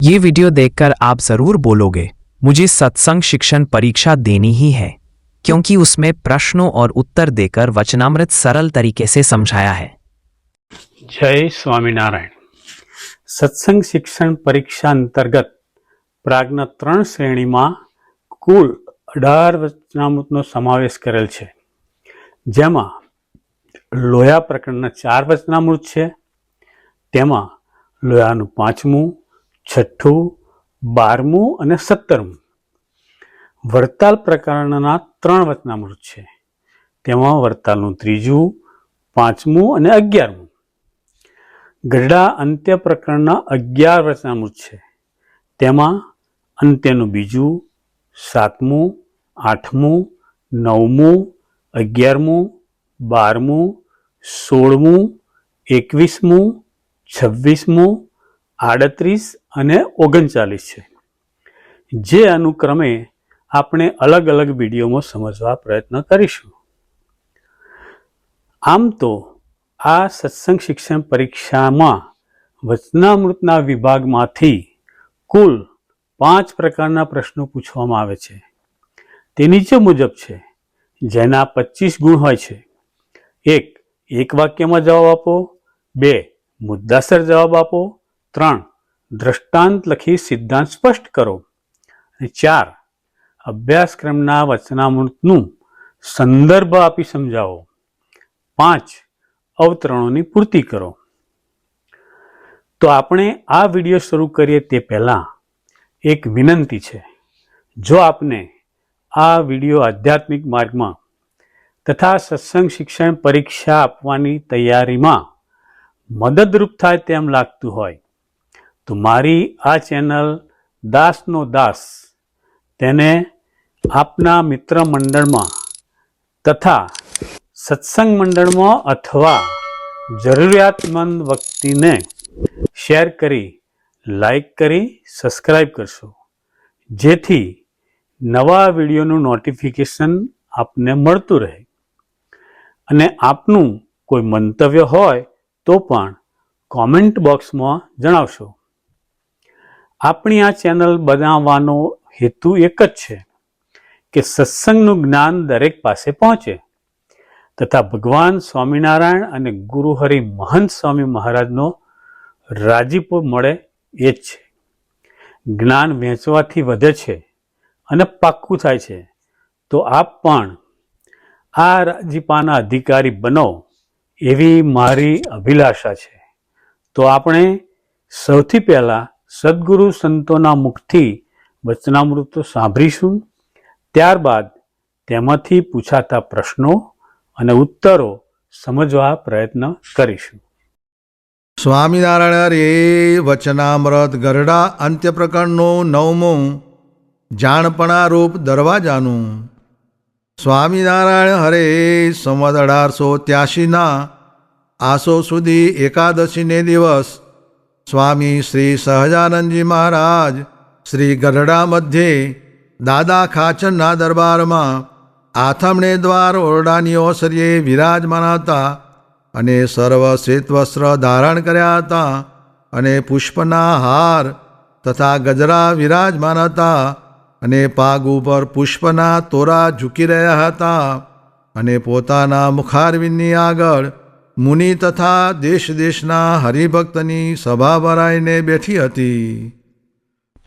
ये वीडियो देखकर आप जरूर बोलोगे मुझे सत्संग शिक्षण परीक्षा देनी ही है क्योंकि उसमें प्रश्नों और उत्तर देकर वचनामृत सरल तरीके से समझाया है જય સ્વામિનારાયણ સત્સંગ શિક્ષણ પરીક્ષા અંતર્ગત પ્રાગના ત્રણ શ્રેણીમાં કુલ અઢાર વચનામૃતનો સમાવેશ કરેલ છે જેમાં લોયા પ્રકરણના ચાર વચનામૃત છે તેમાં લોયાનું પાંચમું છઠ્ઠું, બારમું અને સત્તરમું. વડતાલ પ્રકરણના ત્રણ વચનામૃત છે. તેમાં વડતાલનું ત્રીજું, પાંચમું અને અગિયારમું. ગરડા અંત્ય પ્રકરણના અગિયાર વચનામૃત છે. તેમાં અંત્યનું બીજું, સાતમું, આઠમું, નવમું, અગિયારમું, બારમું, સોળમું, એકવીસમું, છવ્વીસમું આડત્રીસ અને ઓગણચાલીસ છે. જે અનુક્રમે આપણે અલગ અલગ વિડીયોમાં સમજવા પ્રયત્ન કરીશું. આમ તો આ સત્સંગ શિક્ષણ પરીક્ષામાં વચનામૃતના વિભાગમાંથી કુલ પાંચ પ્રકારના પ્રશ્નો પૂછવામાં આવે છે. તે નીચે મુજબ છે. જેના પચીસ ગુણ હોય છે. એક એક વાક્યમાં જવાબ આપો. બે, મુદ્દાસર જવાબ આપો. ત્રણ, દ્રષ્ટાંત લખી સિદ્ધાંત સ્પષ્ટ કરો. અને ચાર, અભ્યાસક્રમના વચનામૃતનું સંદર્ભ આપી સમજાવો. પાંચ, અવતરણોની પૂર્તિ કરો. તો આપણે આ વીડિયો શરૂ કરીએ તે પહેલાં એક વિનંતી છે. જો આપને આ વીડિયો આધ્યાત્મિક માર્ગમાં તથા સત્સંગ શિક્ષણ પરીક્ષા આપવાની તૈયારીમાં મદદરૂપ થાય તેમ લાગતું હોય તો મારી આ ચેનલ દાસનો દાસ તેને આપના મિત્ર મંડળમાં તથા સત્સંગ મંડળમાં અથવા જરૂરિયાતમંદ વ્યક્તિને શેર કરી, લાઈક કરી સબસ્ક્રાઈબ કરશો. જેથી નવા વિડીયોનું નોટિફિકેશન આપને મળતું રહે. અને આપનું કોઈ મંતવ્ય હોય તો પણ કોમેન્ટ બોક્સમાં જણાવશો. આપણી આ ચેનલ બનાવવાનો હેતુ એક જ છે કે સત્સંગનું જ્ઞાન દરેક પાસે પહોંચે. તથા ભગવાન સ્વામિનારાયણ અને ગુરુહરિ મહંત સ્વામી મહારાજનો રાજીપો મળે એ જ છે. જ્ઞાન વહેંચવાથી વધે છે અને પાક્કું થાય છે. તો આપ પણ આ રાજીપાના અધિકારી બનો એવી મારી અભિલાષા છે. તો આપણે સૌથી પહેલાં સદગુરુ સંતોના મુખથી વચનામૃતો સાંભળીશું. ત્યારબાદ તેમાંથી પૂછાતા પ્રશ્નો અને ઉત્તરો સમજવા પ્રયત્ન કરીશું. સ્વામિનારાયણ હરે વચનામૃત ગરડા અંત્ય પ્રકરણનું નવમું જાણપણા રૂપ દરવાજાનું. સ્વામિનારાયણ હરે સંવત અઢારસો ત્યાસીના આસો સુધી એકાદશીને દિવસ સ્વામી શ્રી સહજાનંદજી મહારાજ, શ્રી ગઢડા મધ્યે, દાદા ખાચરના દરબારમાં આથમણે દ્વાર ઓરડાની ઓસરીએ વિરાજમાન હતા અને સર્વ શ્વેત વસ્ત્ર ધારણ કર્યા હતા અને પુષ્પના હાર તથા ગજરા વિરાજમાન હતા અને પાગ ઉપર પુષ્પના તોરા ઝૂકી રહ્યા હતા અને પોતાના મુખારવિંદની આગળ મુનિ તથા દેશ દેશના હરિભક્તની સભા ભરાઈને બેઠી હતી.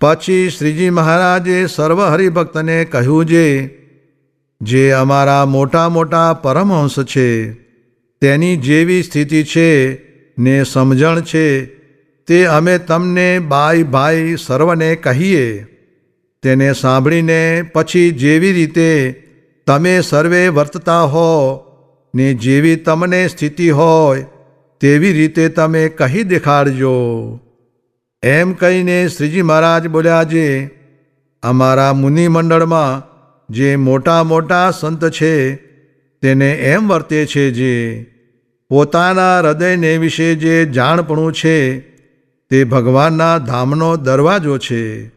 પછી શ્રીજી મહારાજે સર્વ હરિભક્તને કહ્યું જે જે અમારા મોટા મોટા પરમહંસ છે, તેની જેવી સ્થિતિ છે ને સમજણ છે, તે અમે તમને બાઈ ભાઈ સર્વને કહીએ. તેને સાંભળીને પછી જેવી રીતે તમે સર્વે વર્તતા હો ને જેવી તમને સ્થિતિ હોય, તેવી રીતે તમે કહી દેખાડજો. એમ કહીને શ્રીજી મહારાજ બોલ્યા જે અમારા મુનિ મંડળમાં જે મોટા મોટા સંત છે, તેને એમ વર્તે છે જે પોતાના હૃદયને વિશે જે જાણપણું છે, તે ભગવાનના ધામનો દરવાજો છે.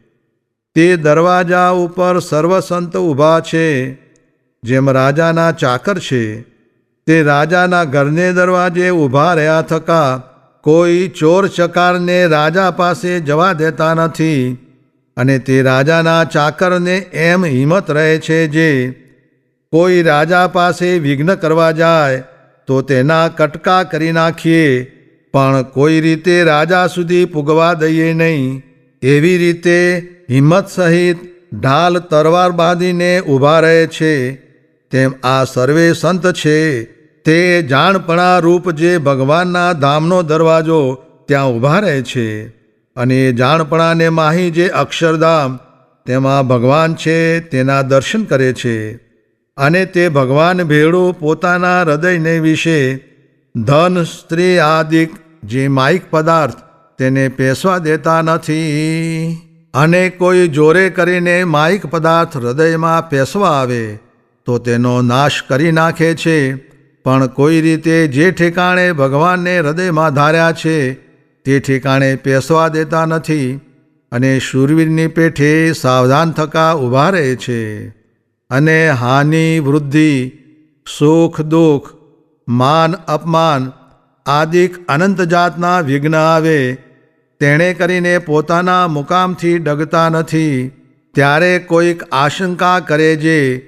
તે દરવાજા ઉપર સર્વ સંત ઊભા છે, જેમ રાજાના ચાકર છે. તે રાજાના ઘરને દરવાજે ઊભા રહ્યા થકા કોઈ ચોર ચકારને રાજા પાસે જવા દેતા નથી. અને તે રાજાના ચાકરને એમ હિંમત રહે છે જે કોઈ રાજા પાસે વિઘ્ન કરવા જાય, તો તેના કટકા કરી નાખીએ. પણ કોઈ રીતે રાજા સુધી પૂગવા દઈએ નહીં. એવી રીતે હિંમત સહિત ઢાલ તરવાર બાંધીને ઊભા રહે છે. તેમ આ સર્વે સંત છે. તે જાણપણા રૂપ જે ભગવાનના ધામનો દરવાજો ત્યાં ઊભા રહે છે. અને જાણપણાને માહી જે અક્ષરધામ તેમાં ભગવાન છે તેના દર્શન કરે છે. અને તે ભગવાન ભેળું પોતાના હૃદયને વિશે ધન, સ્ત્રી આદિક જે માઇક પદાર્થ તેને પેસવા દેતા નથી. અને કોઈ જોરે કરીને માઇક પદાર્થ હૃદયમાં પેસવા આવે તો તેનો નાશ કરી નાખે છે. પણ કોઈ રીતે જે ઠેકાણે ભગવાનને હૃદયમાં ધાર્યા છે, તે ઠેકાણે પેસવા દેતા નથી અને શૂરવીરની પેઠે સાવધાન થકા ઊભા રહે છે. અને હાનિ, વૃદ્ધિ, સુખ, દુઃખ, માન, અપમાન આદિક અનંત જાતના વિઘ્ન આવે, તેણે કરીને પોતાના મુકામથી ડગતા નથી. ત્યારે કોઈક આશંકા કરે જે,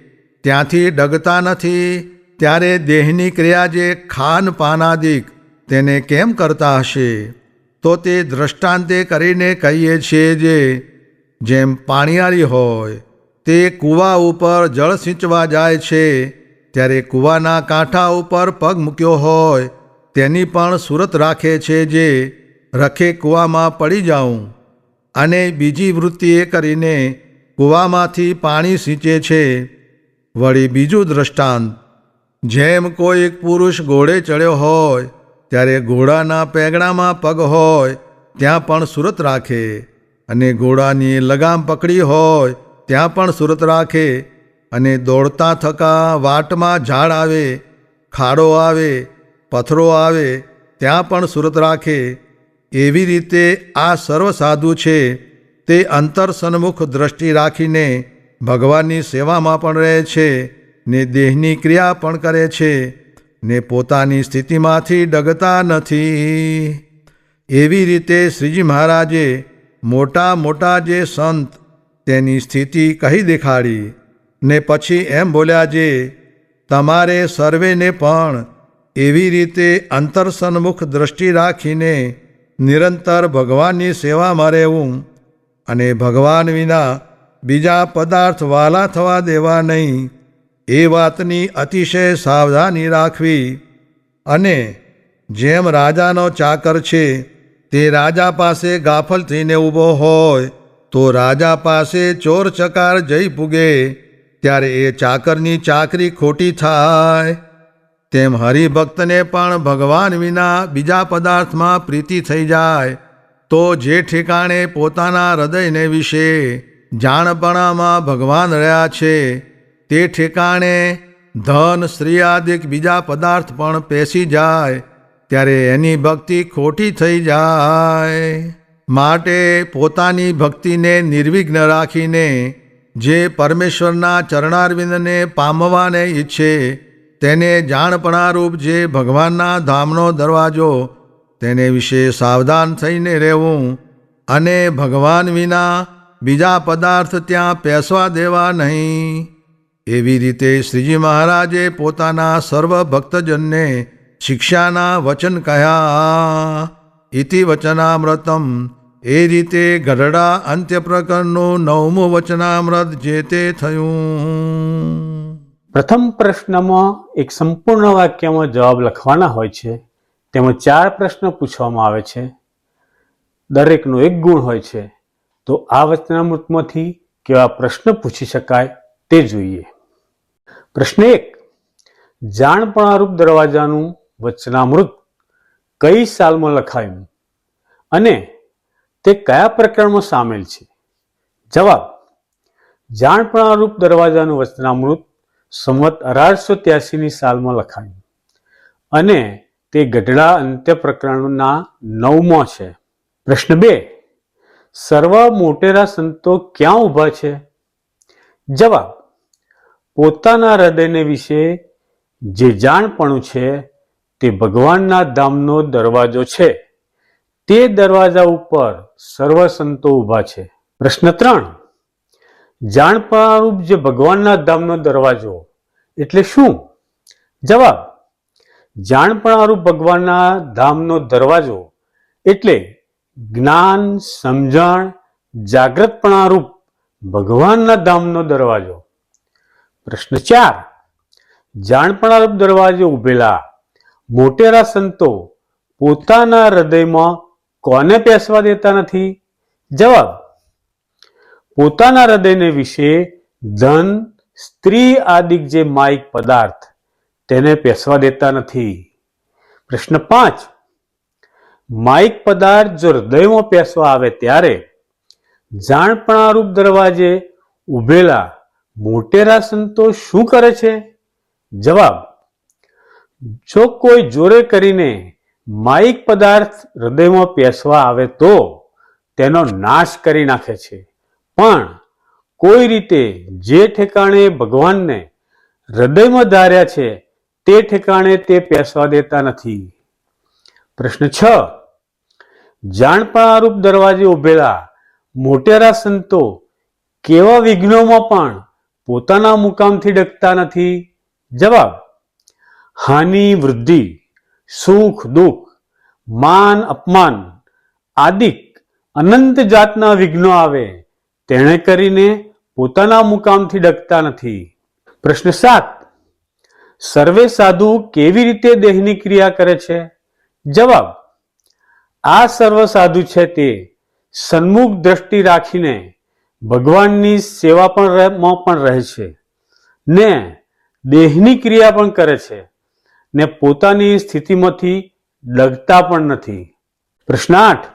ત્યાંથી ડગતા નથી ત્યારે દેહની ક્રિયા જે ખાન પાનાદિક તેને કેમ કરતા હશે? તો તે દ્રષ્ટાંતે કરીને કહીએ છીએ જે, જેમ પાણીયારી હોય, તે કૂવા ઉપર જળ સિંચવા જાય છે, ત્યારે કૂવાના કાંઠા ઉપર પગ મૂક્યો હોય, તેની પણ સુરત રાખે છે જે, રખે કૂવામાં પડી જાઉં. અને બીજી વૃત્તિ એ કરીને કૂવામાંથી પાણી સિંચે છે. વળી બીજું દ્રષ્ટાંત જેમ કોઈ એક પુરુષ ઘોડે ચડ્યો હોય, ત્યારે ઘોડાના પેગડામાં પગ હોય, ત્યાં પણ સુરત રાખે. અને ઘોડાની લગામ પકડી હોય, ત્યાં પણ સુરત રાખે. અને દોડતા થકા વાટમાં ઝાડ આવે, ખાડો આવે પથરો આવે, ત્યાં પણ સુરત રાખે. એવી રીતે આ સર્વ સાધુ છે. તે અંતર સન્મુખ દ્રષ્ટિ રાખીને ભગવાનની સેવામાં પણ રહે છે. ને દેહની ક્રિયા પણ કરે છે, ને પોતાની સ્થિતિમાંથી ડગતા નથી. એવી રીતે શ્રીજી મહારાજે મોટા મોટા જે સંત તેની સ્થિતિ કહી દેખાડી ને પછી એમ બોલ્યા જે, તમારે સર્વેને પણ એવી રીતે અંતરસન્મુખ દ્રષ્ટિ રાખીને નિરંતર ભગવાનની સેવામાં રહેવું અને ભગવાન વિના બીજા પદાર્થ વાલા થવા દેવા નહીં એ વાતની અતિશય સાવધાની રાખવી. અને જેમ રાજાનો ચાકર છે, તે રાજા પાસે ગાફલ થઈને ઊભો હોય, તો રાજા પાસે ચોર ચકાર જઈ પૂગે, ત્યારે એ ચાકરની ચાકરી ખોટી થાય. તેમ હરિભક્તને પણ ભગવાન વિના બીજા પદાર્થમાં પ્રીતિ થઈ જાય, તો જે ઠેકાણે પોતાના હૃદયને વિશે જાણપણામાં ભગવાન રહ્યા છે તે ઠેકાણે ધન, સ્ત્રી આદિક બીજા પદાર્થ પણ પેસી જાય, ત્યારે એની ભક્તિ ખોટી થઈ જાય. માટે પોતાની ભક્તિને નિર્વિઘ્ન રાખીને જે પરમેશ્વરના ચરણારવિંદને પામવાને ઈચ્છે, તેને જાણપણારૂપ જે ભગવાનના ધામનો દરવાજો, તેને વિશે સાવધાન થઈને રહેવું અને ભગવાન વિના બીજા પદાર્થ ત્યાં પેસવા દેવા નહીં. એવી રીતે શ્રીજી મહારાજે પોતાના સર્વ ભક્તજનને શિક્ષાના વચન કહ્યા. ઇતિ વચનામૃતમ. એ રીતે ગઢડા અંત્ય પ્રકરણનું નવમું વચનામૃત જે તે થયું. પ્રથમ પ્રશ્નમાં એક સંપૂર્ણ વાક્યમાં જવાબ લખવાના હોય છે. તેમાં ચાર પ્રશ્ન પૂછવામાં આવે છે. દરેકનો એક ગુણ હોય છે. તો આ વચનામૃતમાંથી કેવા પ્રશ્ન પૂછી શકાય તે જોઈએ. પ્રશ્ન એક, જાણપણારૂપ દરવાજાનું વચનામૃત કઈ સાલમાં લખાયું અને તે કયા પ્રકરણમાં સામેલ છે? જવાબ, જાણપણારૂપ દરવાજાનું વચનામૃત સંવત અઢારસો ત્યાસીની સાલમાં લખાયું અને તે ગઢડા અંત્ય પ્રકરણના નવમો છે. પ્રશ્ન બે, સર્વ મોટેરા સંતો ક્યાં ઊભા છે? જવાબ પોતાના હૃદયને વિશે જે જાણપણું છે તે ભગવાનના ધામનો દરવાજો છે. તે દરવાજા ઉપર સર્વ સંતો ઊભા છે. પ્રશ્ન ત્રણ. જાણપણરૂપ જે ભગવાનના ધામનો દરવાજો એટલે શું? જવાબ. જાણપણારૂપ ભગવાનના ધામનો દરવાજો એટલે જ્ઞાન, સમજણ જાગૃતપણારૂપ ભગવાનના ધામનો દરવાજો. પ્રશ્ન ચાર. જાણપણારૂપ દરવાજે ઉભેલા મોટેરા સંતો પોતાના હૃદયમાં કોને પેસવા દેતા નથી? જવાબ, પોતાના હૃદયને વિશે ધન, સ્ત્રી આદિક જે માયિક પદાર્થ તેને પેસવા દેતા નથી. પ્રશ્ન પાંચ. માયિક પદાર્થ જો હૃદયમાં પેસવા આવે ત્યારે જાણપણારૂપ દરવાજે ઉભેલા મોટેરા સંતો શું કરે છે? જવાબ, જો કોઈ જોરે કરીને માયિક પદાર્થ હૃદયમાં પેસવા આવે તો તેનો નાશ કરી નાખે છે. પણ કોઈ રીતે જે ઠેકાણે ભગવાનને હૃદયમાં ધાર્યા છે, તે ઠેકાણે તે પેસવા દેતા નથી. પ્રશ્ન છ જાણપણારૂપ દરવાજે ઉભેલા મોટેરા સંતો કેવા વિઘ્નોમાં પણ પોતાના મુકામથી ડકતા નથી? જવાબ, હાનિ, વૃદ્ધિ, સુખ, દુઃખ, માન, અપમાન, આદિક, અનંત જાતના વિઘ્નો આવે. તેણે કરીને પોતાના મુકામથી ડકતા નથી. પ્રશ્ન સાત, સર્વે સાધુ કેવી રીતે દેહની ક્રિયા કરે છે? જવાબ, આ સર્વ સાધુ છે તે, સન્મુખ દ્રષ્ટિ રાખીને ભગવાનની સેવા પણ માં પણ રહે છે. ને દેહની ક્રિયા પણ કરે છે. ને પોતાની સ્થિતિમાંથી ડગતા પણ નથી. પ્રશ્ન આઠ.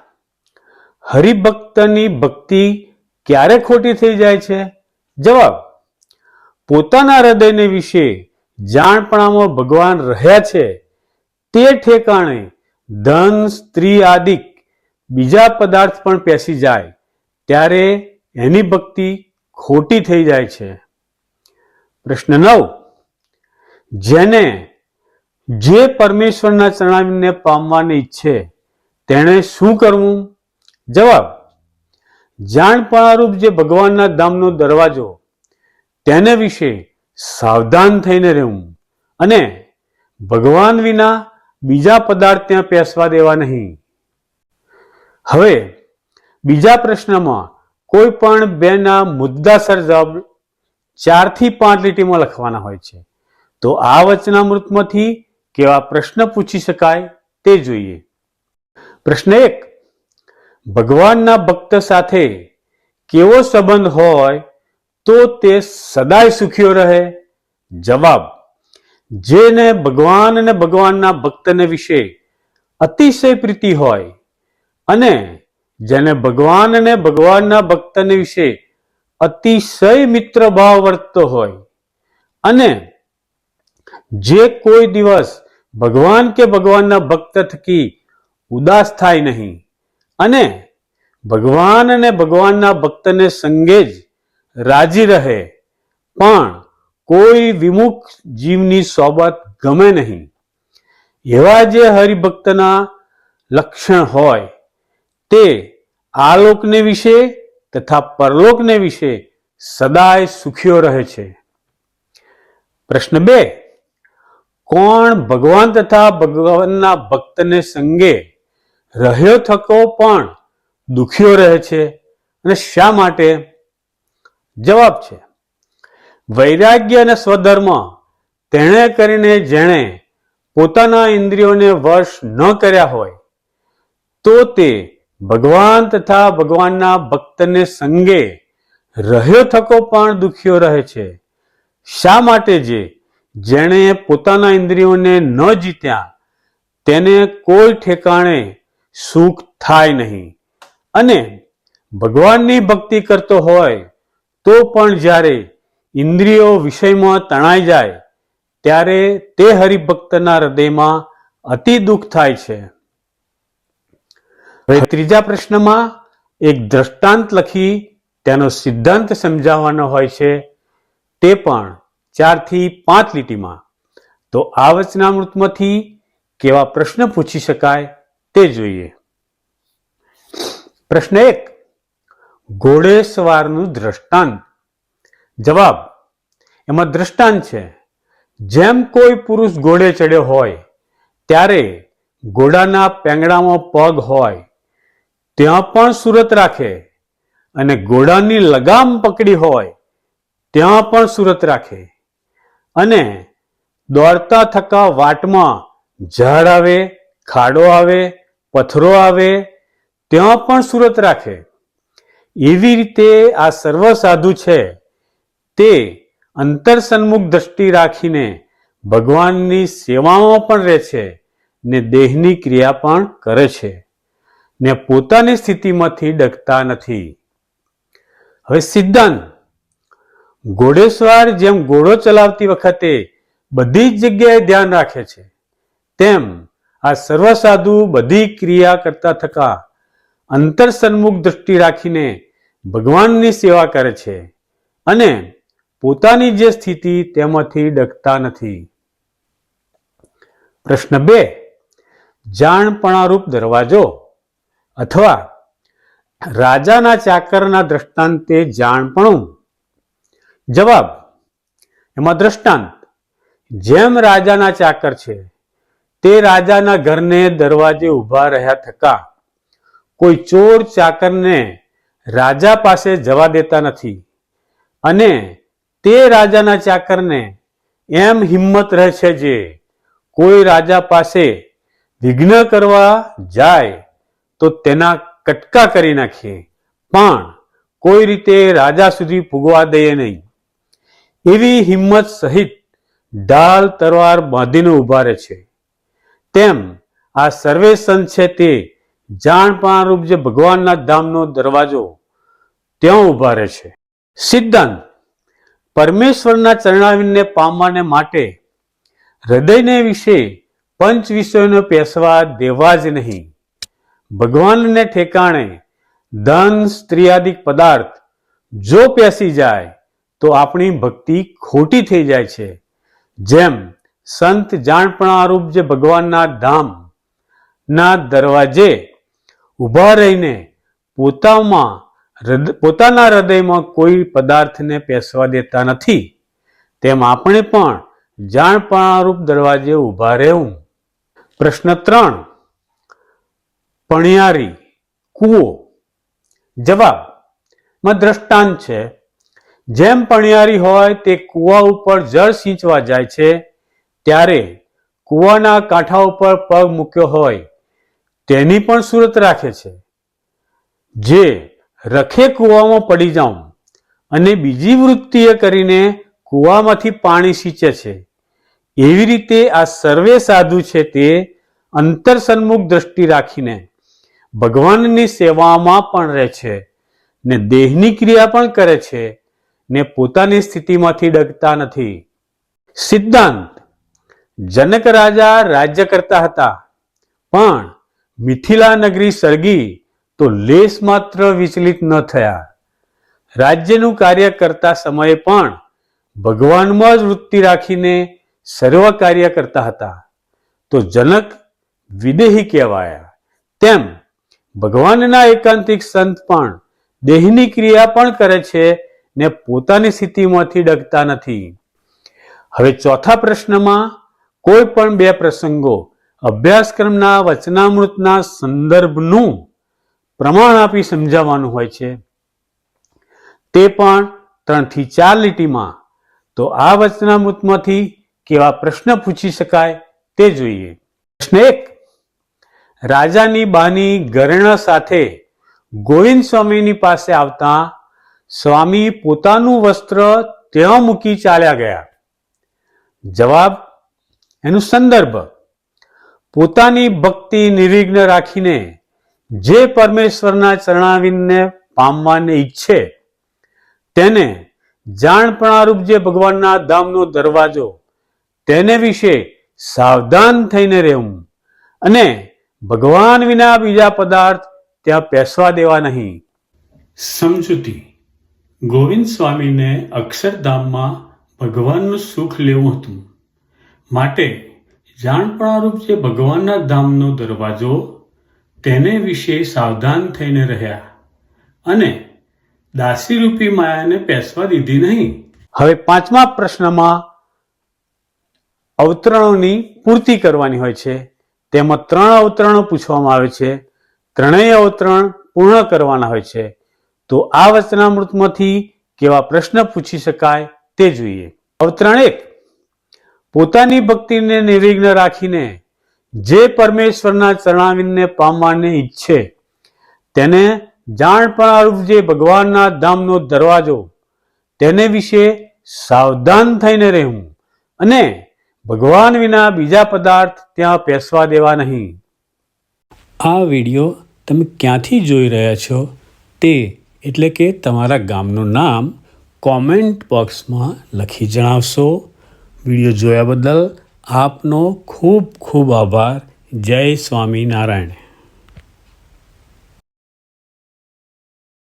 હરિભક્તની ભક્તિ ક્યારે ખોટી થઈ જાય છે? જવાબ. પોતાના હૃદયને વિશે જાણપણામાં ભગવાન રહ્યા છે તે ઠેકાણે ધન, સ્ત્રી આદિક બીજા પદાર્થ પણ પેસી જાય. ત્યારે એની ભક્તિ ખોટી થઈ જાય છે. પ્રશ્ન નવ. જેને જે પરમેશ્વરના ચરણાવીને પામવાની ઈચ્છે, તેણે શું કરવું? જવાબ. જાણપણારૂપ જે ભગવાનના ધામનો દરવાજો, તેને વિશે સાવધાન થઈને રહેવું અને ભગવાન વિના બીજા પદાર્થ ત્યાં પેસવા દેવા નહીં. હવે બીજા પ્રશ્નમાં કોઈ પણ બેના મુદ્દાસર જવાબ ચારથી પાંચ લીટીમાં લખવાના હોય છે. તો આ વચનામૃતમાંથી કેવા પ્રશ્ન પૂછી શકાય તે જોઈએ. પ્રશ્ન એક, ભગવાનના ભક્ત સાથે કેવો સંબંધ હોય તો તે સદાય સુખીઓ રહે? જવાબ, જેને ભગવાન અને ભગવાનના ભક્તને વિશે અતિશય પ્રીતિ હોય અને જેને ભગવાન અને ભગવાનના ભક્તને વિશે અતિશય મિત્ર ભાવ વર્તતો હોય. અને જે કોઈ દિવસ ભગવાન કે ભગવાનના ભક્ત થકી ઉદાસ થાય નહીં, અને ભગવાન અને ભગવાનના ભક્તને સંગે જ રાજી રહે, પણ કોઈ વિમુખ જીવની સોબત ગમે નહીં. એવા જે હરિભક્તના લક્ષણ હોય તે આ લોકને વિશે તથા પરલોકને વિશે સદાય સુખીઓ રહે છે. પ્રશ્ન બે, કોણ ભગવાન તથા ભગવાનના ભક્તને સંગે રહ્યો થકો પણ દુખ્યો રહે છે અને શા માટે? જવાબ છે, વૈરાગ્ય અને સ્વધર્મ તેણે કરીને જેણે પોતાના ઇન્દ્રિયોને વશ ન કર્યા હોય, તો તે ભગવાન તથા ભગવાનના ભક્તને સંગે રહ્યો થકો પણ દુખ્યો રહે છે. શા માટે જે? જેણે પોતાના ઇન્દ્રિયોને ન જીત્યા, તેને કોઈ ઠેકાણે સુખ થાય નહીં. અને ભગવાનની ભક્તિ કરતો હોય, તો પણ જ્યારે ઇન્દ્રિયો વિષયમાં તણાઈ જાય, ત્યારે તે હરિભક્તના હૃદયમાં અતિ દુઃખ થાય છે. હવે ત્રીજા પ્રશ્નમાં એક દ્રષ્ટાંત લખી તેનો સિદ્ધાંત સમજાવવાનો હોય છે. તે પણ ચારથી પાંચ લીટીમાં. તો આ વચનામૃતમાંથી કેવા પ્રશ્ન પૂછી શકાય તે જોઈએ. પ્રશ્ન એક. ઘોડેસવારનું દ્રષ્ટાંત. જવાબ. એમાં દ્રષ્ટાંત છે. જેમ કોઈ પુરુષ ઘોડે ચડ્યો હોય, ત્યારે ઘોડાના પેંગડામાં પગ હોય ત્યાં પણ સુરત રાખે અને ઘોડાની લગામ પકડી હોય, ત્યાં પણ સુરત રાખે. અને દોડતા થકા વાટમાં ઝાડ આવે, ખાડો આવે, પથ્થરો આવે, ત્યાં પણ સુરત રાખે. એવી રીતે આ સર્વ સાધુ છે તે અંતર સન્મુખ દ્રષ્ટિ રાખીને ભગવાનની સેવામાં પણ રહે છે ને દેહની ક્રિયા પણ કરે છે. ને પોતાની સ્થિતિમાંથી ડગતા નથી. હવે સિદ્ધાંત. ઘોડેસવાર જેમ ઘોડો ચલાવતી વખતે બધી જ જગ્યાએ ધ્યાન રાખે છે, તેમ આ સર્વ સાધુ બધી ક્રિયા કરતા થકા અંતર સન્મુખ દ્રષ્ટિ રાખીને ભગવાનની સેવા કરે છે અને પોતાની જે સ્થિતિ તેમાંથી ડગતા નથી. પ્રશ્ન બે. જાણપણારૂપ દરવાજો. અથવા રાજાના ચાકરના દ્રષ્ટાંતે જાણપણું જવાબ, એમાં દ્રષ્ટાંત, જેમ રાજાના ચાકર છે, તે રાજાના ઘરને દરવાજે ઊભા રહ્યા થકા. કોઈ ચોર ચાકરને રાજા પાસે જવા દેતા નથી અને તે રાજાના ચાકરને એમ હિંમત રહે છે જે કોઈ રાજા પાસે વિઘ્ન કરવા જાય તો તેના કટકા કરી નાખીએ. પણ કોઈ રીતે રાજા સુધી પૂગવા દઈએ નહીં. એવી હિંમત સહિત ઢાલ તરવાર બાંધીને ઊભા રહે છે. તેમ આ સર્વેસન છે તે જાણપણારૂપ જે ભગવાનના ધામનો દરવાજો ત્યાં ઊભા રહે છે. સિદ્ધાંત પરમેશ્વરના ચરણાવીને પામવાને માટે હૃદયને વિશે પંચ વિષયોને પેસવા દેવા જ નહીં. ભગવાનને ઠેકાણે ધન, સ્ત્રીયાદિક પદાર્થ જો પેસી જાય, તો આપણી ભક્તિ ખોટી થઈ જાય છે. જેમ સંત જાણપણારૂપ જે ભગવાનના ધામ ના દરવાજે ઊભા રહીને પોતામાં પોતાના હૃદયમાં કોઈ પદાર્થને પેસવા દેતા નથી, તેમ આપણે પણ જાણપણારૂપ દરવાજે ઊભા રહેવું. પ્રશ્ન ત્રણ પણિયારી, કૂવો. જવાબ, માં દ્રષ્ટાંત છે. જેમ પણિયારી હોય તે કૂવા ઉપર જળ સિંચવા જાય છે, ત્યારે કૂવાના કાંઠા ઉપર પગ મૂક્યો હોય, તેની પણ સુરત રાખે છે. જે રખે કૂવામાં પડી જાઉં અને બીજી વૃત્તિએ કરીને કૂવામાંથી પાણી સિંચે છે, એવી રીતે આ સર્વે સાધુ છે તે અંતર સન્મુખ દ્રષ્ટિ રાખીને ભગવાનની સેવામાં પણ રહે છે, ને દેહની ક્રિયા પણ કરે છે, ને પોતાની સ્થિતિમાંથી ડગતા નથી. સિદ્ધાંત, જનક રાજા રાજ્ય કરતા હતા, પણ મિથિલા નગરી સળગી તો લેશ માત્ર વિચલિત ન થયા. રાજ્યનું કાર્ય કરતા સમયે પણ ભગવાનમાં જ વૃત્તિ રાખીને સર્વ કાર્ય કરતા હતા. તો જનક વિદેહી કહેવાયા. તેમ ભગવાનના એકાંતિક સંત પણ દેહની ક્રિયા પણ કરે છે ને પોતાની સ્થિતિમાંથી ડગતા નથી. હવે ચોથા પ્રશ્નમાં કોઈ પણ બે પ્રસંગો અભ્યાસક્રમના વચનામૃતના સંદર્ભનું પ્રમાણ આપી સમજાવવાનું હોય છે. તે પણ ત્રણથી ચાર લીટીમાં. તો આ વચનામૃતમાંથી કેવા પ્રશ્ન પૂછી શકાય તે જોઈએ. પ્રશ્ન એક રાજાની બાની ગરણ સાથે ગોવિંદ સ્વામીની પાસે આવતા સ્વામી પોતાનું વસ્ત્ર ત્યાં મૂકી ચાલ્યા ગયા. જવાબ, એનું સંદર્ભ, પોતાની ભક્તિ નિર્વિઘ્ન રાખીને જે પરમેશ્વરના ચરણાવિંદને પામવાને ઈચ્છે, તેને જાણપણારૂપ જે ભગવાનના ધામનો દરવાજો, તેને વિશે સાવધાન થઈને રહેવું અને ભગવાન વિના બીજા પદાર્થ ત્યાં પેસવા દેવા નહીં. સમજૂતી. ગોવિંદ સ્વામીને અક્ષરધામમાં ભગવાનનું સુખ લેવું હતું. માટે જાણપણારૂપ જે ભગવાનના ધામનો દરવાજો તેને વિશે સાવધાન થઈને રહ્યા અને દાસીરૂપી માયાને પેસવા દીધી નહીં. હવે પાંચમા પ્રશ્નમાં અવતરણોની પૂર્તિ કરવાની હોય છે. તેમાં ત્રણ અવતરણો પૂછવામાં આવે છે. ત્રણેય અવતરણ પૂર્ણ કરવાના હોય છે. તો આ વચનામૃતમાંથી કેવા પ્રશ્ન પૂછી શકાય તે જોઈએ. અવતરણ એક. પોતાની ભક્તિને નિર્વિઘ્ન રાખીને જે પરમેશ્વરના ચરણાવિંદને પામવાને ઈચ્છે, તેને જાણપણારૂપ જે ભગવાનના ધામનો દરવાજો, તેને વિશે સાવધાન થઈને રહેવું અને ભગવાન વિના બીજા પદાર્થ ત્યાં પેસવા દેવા નહીં. આ વીડિયો તમે ક્યાંથી જોઈ રહ્યા છો તે એટલે કે તમારા ગામનું નામ કોમેન્ટ બોક્સમાં લખી જણાવશો. વીડિયો જોયા બદલ આપનો ખૂબ ખૂબ આભાર. જય સ્વામિનારાયણ.